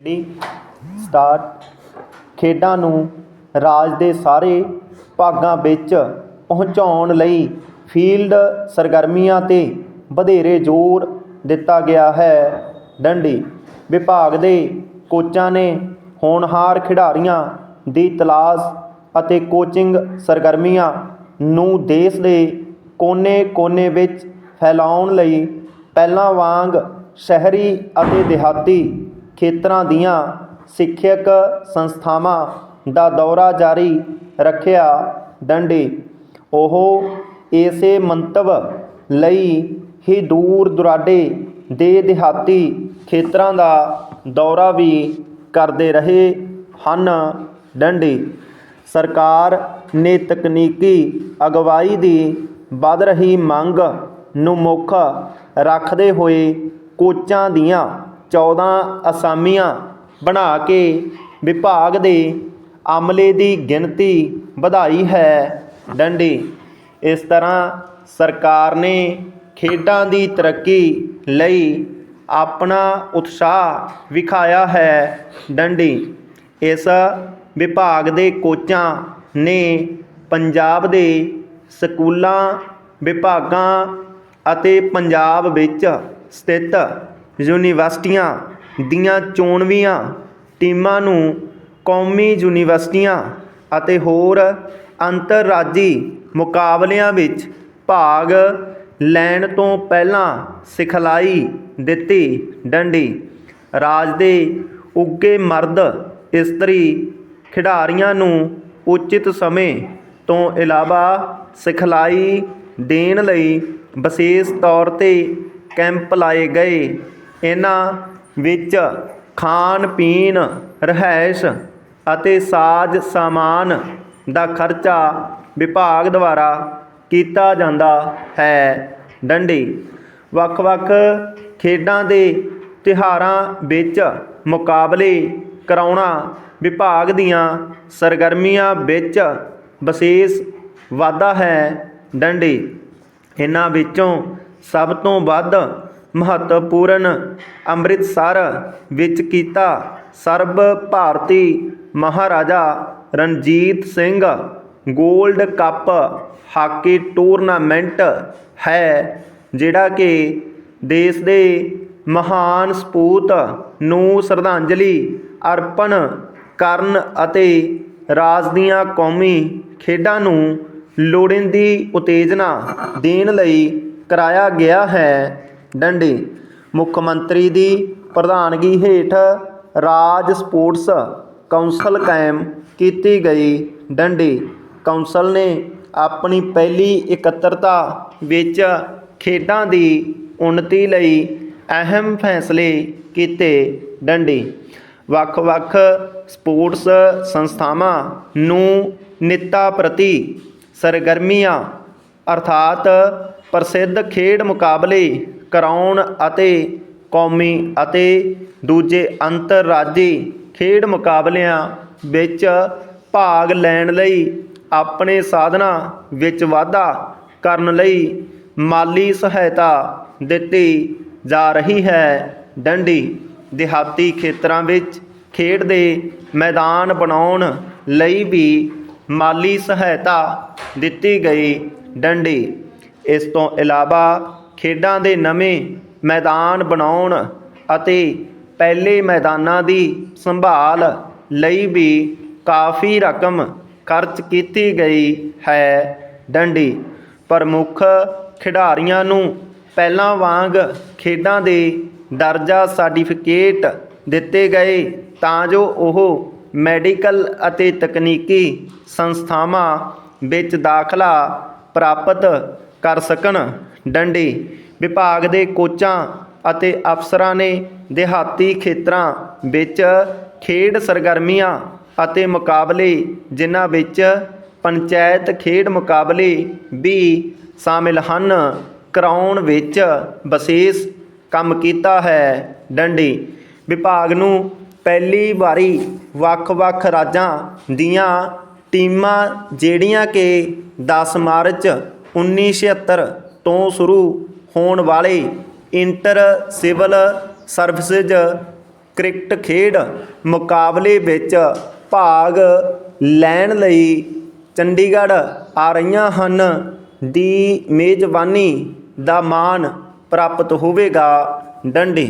D start ਖੇਡਾਂ ਨੂੰ ਰਾਜ ਦੇ ਸਾਰੇ ਭਾਗਾਂ ਵਿੱਚ ਪਹੁੰਚਾਉਣ ਲਈ ਫੀਲਡ ਸਰਗਰਮੀਆਂ 'ਤੇ ਵਧੇਰੇ ਜ਼ੋਰ ਦਿੱਤਾ ਗਿਆ ਹੈ। ਡੰਡੀ ਵਿਭਾਗ ਦੇ ਕੋਚਾਂ ਨੇ ਹੋਣਹਾਰ ਖਿਡਾਰੀਆਂ ਦੀ ਤਲਾਸ਼ ਅਤੇ ਕੋਚਿੰਗ ਸਰਗਰਮੀਆਂ ਨੂੰ ਦੇਸ਼ ਦੇ ਕੋਨੇ-ਕੋਨੇ ਵਿੱਚ ਫੈਲਾਉਣ ਲਈ ਪਹਿਲਾਂ ਵਾਂਗ ਸ਼ਹਿਰੀ ਅਤੇ ਦਿਹਾਤੀ ਖੇਤਰਾਂ ਦੀਆਂ ਸਿੱਖਿਅਕ ਸੰਸਥਾਵਾਂ ਦਾ ਦੌਰਾ ਜਾਰੀ ਰੱਖਿਆ ਡੰਡੀ। ਉਹ ਇਸੇ ਮੰਤਵ ਲਈ ਹੀ ਦੂਰ ਦੁਰਾਡੇ ਦੇ ਦਿਹਾਤੀ ਖੇਤਰਾਂ ਦਾ ਦੌਰਾ ਵੀ ਕਰਦੇ ਰਹੇ ਹਨ ਡੰਡੀ। ਸਰਕਾਰ ਨੇ ਤਕਨੀਕੀ ਅਗਵਾਈ ਦੀ ਵੱਧ ਰਹੀ ਮੰਗ ਨੂੰ ਮੁੱਖ ਰੱਖਦੇ ਹੋਏ ਕੋਚਾਂ ਦੀਆਂ 14 ਅਸਾਮੀਆਂ ਬਣਾ ਕੇ ਵਿਭਾਗ ਦੇ ਅਮਲੇ ਦੀ ਗਿਣਤੀ ਵਧਾਈ ਹੈ ਡੰਡੀ। ਇਸ ਤਰ੍ਹਾਂ ਸਰਕਾਰ ਨੇ ਖੇਡਾਂ ਦੀ ਤਰੱਕੀ ਲਈ ਆਪਣਾ ਉਤਸ਼ਾਹ ਵਿਖਾਇਆ ਹੈ ਡੰਡੀ। ਇਸ ਵਿਭਾਗ ਦੇ ਕੋਚਾਂ ਨੇ ਪੰਜਾਬ ਦੇ ਸਕੂਲਾਂ, ਵਿਭਾਗਾਂ ਅਤੇ ਪੰਜਾਬ ਵਿੱਚ ਸਥਿਤ ਯੂਨੀਵਰਸਿਟੀਆਂ ਦੀਆਂ ਚੋਣਵੀਆਂ ਟੀਮਾਂ ਨੂੰ ਕੌਮੀ ਯੂਨੀਵਰਸਿਟੀਆਂ ਅਤੇ ਹੋਰ ਅੰਤਰਰਾਜੀ ਮੁਕਾਬਲਿਆਂ ਵਿੱਚ ਭਾਗ ਲੈਣ ਤੋਂ ਪਹਿਲਾਂ ਸਿਖਲਾਈ ਦਿੱਤੀ ਡੰਡੀ। ਰਾਜ ਦੇ ਉੱਘੇ ਮਰਦ ਇਸਤਰੀ ਖਿਡਾਰੀਆਂ ਨੂੰ ਉਚਿਤ ਸਮੇਂ ਤੋਂ ਇਲਾਵਾ ਸਿਖਲਾਈ ਦੇਣ ਲਈ ਵਿਸ਼ੇਸ਼ ਤੌਰ ਤੇ ਕੈਂਪ ਲਾਏ ਗਏ। ਇਹਨਾਂ ਵਿੱਚ ਖਾਣ ਪੀਣ ਰਿਹਾਇਸ਼ ਅਤੇ ਸਾਜ ਸਮਾਨ ਦਾ ਖਰਚਾ ਵਿਭਾਗ ਦੁਆਰਾ ਕੀਤਾ ਜਾਂਦਾ ਹੈ। ਡੰਡੀ। ਵੱਖ-ਵੱਖ ਖੇਡਾਂ ਦੇ ਤਿਹਾਰਾਂ ਵਿੱਚ ਮੁਕਾਬਲੇ ਕਰਾਉਣਾ ਵਿਭਾਗ ਦੀਆਂ ਸਰਗਰਮੀਆਂ ਵਿੱਚ ਵਿਸ਼ੇਸ਼ ਵਾਧਾ ਹੈ। ਡੰਡੀ। ਇਹਨਾਂ ਵਿੱਚੋਂ ਸਭ ਤੋਂ ਵੱਧ ਮਹੱਤਵਪੂਰਨ ਅੰਮ੍ਰਿਤਸਰ ਵਿੱਚ ਕੀਤਾ ਸਰਬ ਭਾਰਤੀ Maharaja Ranjit Singh gold cup hockey tournament ਹੈ, ਜਿਹੜਾ ਕਿ ਦੇਸ਼ ਦੇ ਮਹਾਨ ਸਪੂਤ ਨੂੰ ਸ਼ਰਧਾਂਜਲੀ ਅਰਪਣ ਕਰਨ ਅਤੇ ਰਾਜ ਦੀਆਂ ਕੌਮੀ ਖੇਡਾਂ ਨੂੰ ਲੋੜੀਂਦੀ ਉਤੇਜਨਾ ਦੇਣ ਲਈ ਕਰਾਇਆ ਗਿਆ ਹੈ। ਡੰਡੀ। ਮੁੱਖ ਮੰਤਰੀ ਦੀ ਪ੍ਰਧਾਨਗੀ ਹੇਠ ਰਾਜ ਸਪੋਰਟਸ ਕੌਂਸਲ ਕਾਇਮ ਕੀਤੀ ਗਈ ਡੰਡੀ। ਕੌਂਸਲ ਨੇ ਆਪਣੀ ਪਹਿਲੀ ਇਕੱਤਰਤਾ ਵਿੱਚ ਖੇਡਾਂ ਦੀ ਉੱਨਤੀ ਲਈ ਅਹਿਮ ਫੈਸਲੇ ਕੀਤੇ ਡੰਡੀ। ਵੱਖ-ਵੱਖ ਸਪੋਰਟਸ ਸੰਸਥਾਵਾਂ ਨੂੰ ਨਿੱਤਾ ਪ੍ਰਤੀ ਸਰਗਰਮੀਆਂ ਅਰਥਾਤ ਪ੍ਰਸਿੱਧ ਖੇਡ ਮੁਕਾਬਲੇ ਕਰਾਉਣ ਅਤੇ ਕੌਮੀ ਅਤੇ ਦੂਜੇ ਅੰਤਰਰਾਜੀ ਖੇਡ ਮੁਕਾਬਲਿਆਂ ਵਿੱਚ ਭਾਗ ਲੈਣ ਲਈ ਆਪਣੇ ਸਾਧਨਾਂ ਵਿੱਚ ਵਾਧਾ ਕਰਨ ਲਈ ਮਾਲੀ ਸਹਾਇਤਾ ਦਿੱਤੀ ਜਾ ਰਹੀ ਹੈ। ਡੰਡੀ ਦਿਹਾਤੀ ਖੇਤਰਾਂ ਵਿੱਚ ਖੇਡ ਦੇ ਮੈਦਾਨ ਬਣਾਉਣ ਲਈ ਵੀ ਮਾਲੀ ਸਹਾਇਤਾ ਦਿੱਤੀ ਗਈ। ਡੰਡੀ, ਇਸ ਤੋਂ ਇਲਾਵਾ ਖੇਡਾਂ ਦੇ ਨਵੇਂ ਮੈਦਾਨ ਬਣਾਉਣ ਅਤੇ ਪਹਿਲੇ ਮੈਦਾਨਾਂ ਦੀ ਸੰਭਾਲ ਲਈ ਵੀ ਕਾਫੀ ਰਕਮ ਖਰਚ ਕੀਤੀ ਗਈ ਹੈ ਡੰਡੀ। ਪ੍ਰਮੁੱਖ ਖਿਡਾਰੀਆਂ ਨੂੰ ਪਹਿਲਾਂ ਵਾਂਗ ਖੇਡਾਂ ਦੇ ਦਰਜਾ ਸਰਟੀਫਿਕੇਟ ਦਿੱਤੇ ਗਏ ਤਾਂ ਜੋ ਉਹ ਮੈਡੀਕਲ ਅਤੇ ਤਕਨੀਕੀ ਸੰਸਥਾਵਾਂ ਵਿੱਚ ਦਾਖਲਾ ਪ੍ਰਾਪਤ ਕਰ ਸਕਣ। ਡੰਡੀ ਵਿਭਾਗ ਦੇ ਕੋਚਾਂ ਅਤੇ ਅਫਸਰਾਂ ਨੇ ਦਿਹਾਤੀ ਖੇਤਰਾਂ ਵਿੱਚ ਖੇਡ ਸਰਗਰਮੀਆਂ ਅਤੇ ਮੁਕਾਬਲੇ, ਜਿਨ੍ਹਾਂ ਵਿੱਚ ਪੰਚਾਇਤ ਖੇਡ ਮੁਕਾਬਲੇ ਵੀ ਸ਼ਾਮਿਲ ਹਨ, ਕਰਾਉਣ ਵਿੱਚ ਵਿਸ਼ੇਸ਼ ਕੰਮ ਕੀਤਾ ਹੈ। ਡੰਡੀ ਵਿਭਾਗ ਨੂੰ ਪਹਿਲੀ ਵਾਰੀ ਵੱਖ-ਵੱਖ ਰਾਜਾਂ ਦੀਆਂ ਟੀਮਾਂ, ਜਿਹੜੀਆਂ ਕਿ 10 ਮਾਰਚ 1976 ਤੋਂ ਸ਼ੁਰੂ ਹੋਣ ਵਾਲੇ ਇੰਟਰ ਸਿਵਲ ਸਰਵਿਸਿਜ਼ ਕ੍ਰਿਕਟ ਖੇਡ ਮੁਕਾਬਲੇ ਵਿੱਚ ਭਾਗ ਲੈਣ ਲਈ ਚੰਡੀਗੜ੍ਹ ਆ ਰਹੀਆਂ ਹਨ। ਦੀ ਮੇਜ਼ਬਾਨੀ ਦਾ ਮਾਣ ਪ੍ਰਾਪਤ ਹੋਵੇਗਾ। ਡੰਡੀ